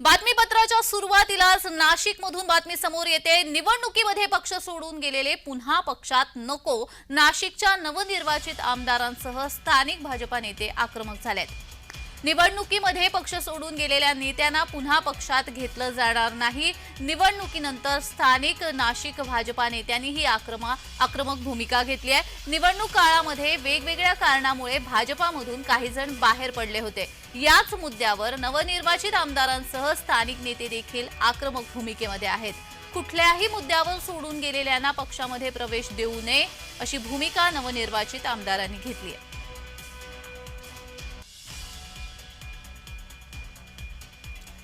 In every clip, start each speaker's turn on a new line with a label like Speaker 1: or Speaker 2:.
Speaker 1: बातमीपत्राच्या सुरुवातीलाच नाशिकमधून बातमी समोर येते. निवडणुकीमध्ये पक्ष सोडून गेलेले पुन्हा पक्षात नको. नाशिकच्या नवनिर्वाचित आमदारांसह स्थानिक भाजपा नेते आक्रमक झालेत. निवडणुकीमध्ये पक्ष सोडून गेलेल्या नेत्यांना पुन्हा पक्षात घेतलं जाणार नाही. निवडणुकीनंतर स्थानिक नाशिक भाजपा नेत्यांनी ही आक्रमा आक्रमक भूमिका घेतली आहे. निवडणूक काळामध्ये वेगवेगळ्या कारणामुळे भाजपामधून काही जण बाहेर पडले होते. याच मुद्द्यावर नवनिर्वाचित आमदारांसह स्थानिक नेते देखील आक्रमक भूमिकेमध्ये आहेत. कुठल्याही मुद्द्यावर सोडून गेलेल्यांना पक्षामध्ये प्रवेश देऊ नये अशी भूमिका नवनिर्वाचित आमदारांनी घेतली आहे.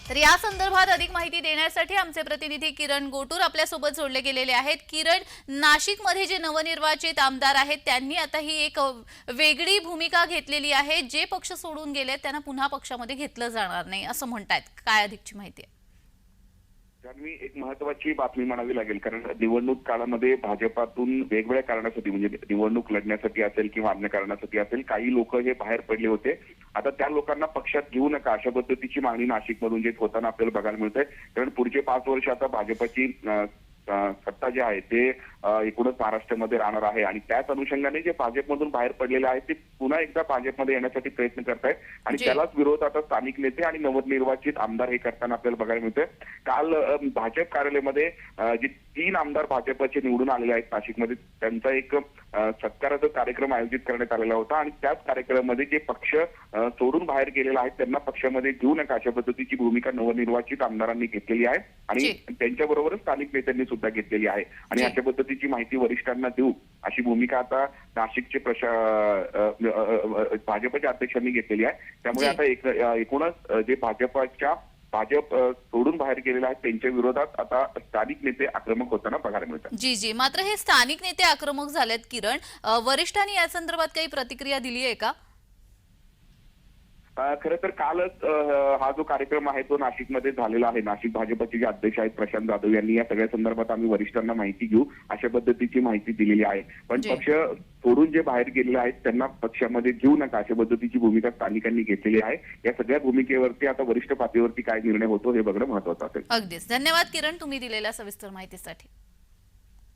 Speaker 1: तर या संदर्भात अधिक माहिती देण्यासाठी आमचे प्रतिनिधी किरण गोटूर आपल्यासोबत जोडले गेलेले आहेत. किरण नाशिकमध्ये जे नवनिर्वाचित आमदार आहेत त्यांनी आता ही एक वेगळी भूमिका घेतलेली आहे. जे पक्ष सोडून गेले त्यांना पुन्हा पक्षामध्ये घेतलं जाणार नाही असं म्हणतायत. काय अधिकची माहिती आहे?
Speaker 2: जान्हवी एक महत्वाची बातमी म्हणावी लागेल कारण निवडणूक काळामध्ये भाजपातून वेगवेगळ्या कारणासाठी म्हणजे निवडणूक लढण्यासाठी असेल किंवा अन्य कारणासाठी असेल काही लोक हे बाहेर पडले होते. आता त्या लोकांना पक्षात घेऊ नका अशा पद्धतीची मागणी नाशिकमधून जे होताना आपल्याला बघायला मिळतंय. कारण पुढचे पाच वर्ष आता भाजपची सत्ता जे आहे ते एकूणच महाराष्ट्रामध्ये राहणार आहे आणि त्याच अनुषंगाने जे भाजपमधून बाहेर पडलेले आहेत ते पुन्हा एकदा भाजपमध्ये येण्यासाठी प्रयत्न करतायत आणि. त्यालाच विरोध आता स्थानिक नेते आणि नवनिर्वाचित आमदार हे करताना आपल्याला बघायला मिळतंय काल भाजप कार्यालयामध्ये जे तीन आमदार भाजपचे निवडून आलेले आहेत नाशिकमध्ये त्यांचा एक सत्काराचा कार्यक्रम आयोजित करण्यात आलेला होता आणि त्याच कार्यक्रमामध्ये जे पक्ष सोडून बाहेर गेलेले आहेत त्यांना पक्षामध्ये घेऊ नका अशा पद्धतीची भूमिका नवनिर्वाचित आमदारांनी घेतलेली आहे आणि. त्यांच्याबरोबरच स्थानिक नेत्यांनी सुद्धा घेतलेली आहे आणि. अशा पद्धतीची माहिती वरिष्ठांना देऊ अशी भूमिका आता नाशिकचे प्रशा भाजपच्या अध्यक्षांनी घेतलेली आहे. त्यामुळे. आता एक एकूणच जे भाजपच्या भाजप सोडून बाहेर गेलेले आहेत त्यांच्या विरोधात आता स्थानिक नेते आक्रमक होताना बघायला मिळतात.
Speaker 1: जी जी. मात्र हे स्थानिक नेते आक्रमक झालेत किरण. वरिष्ठांनी या संदर्भात काही प्रतिक्रिया दिली आहे का?
Speaker 2: खरं तर कालच हा जो कार्यक्रम आहे तो नाशिकमध्ये झालेला आहे. नाशिक भाजपचे जे अध्यक्ष आहेत प्रशांत जाधव यांनी या सगळ्या संदर्भात आम्ही वरिष्ठांना माहिती घेऊ अशा पद्धतीची माहिती दिलेली आहे. पण. पक्ष सोडून जे बाहेर गेलेले आहेत त्यांना पक्षामध्ये घेऊ नका अशा पद्धतीची भूमिका स्थानिकांनी घेतलेली आहे. या सगळ्या भूमिकेवरती आता वरिष्ठ पातळीवरती काय निर्णय होतो हे बघणं महत्वाचं असेल.
Speaker 1: अगदीच. धन्यवाद किरण तुम्ही दिलेल्या सविस्तर माहितीसाठी.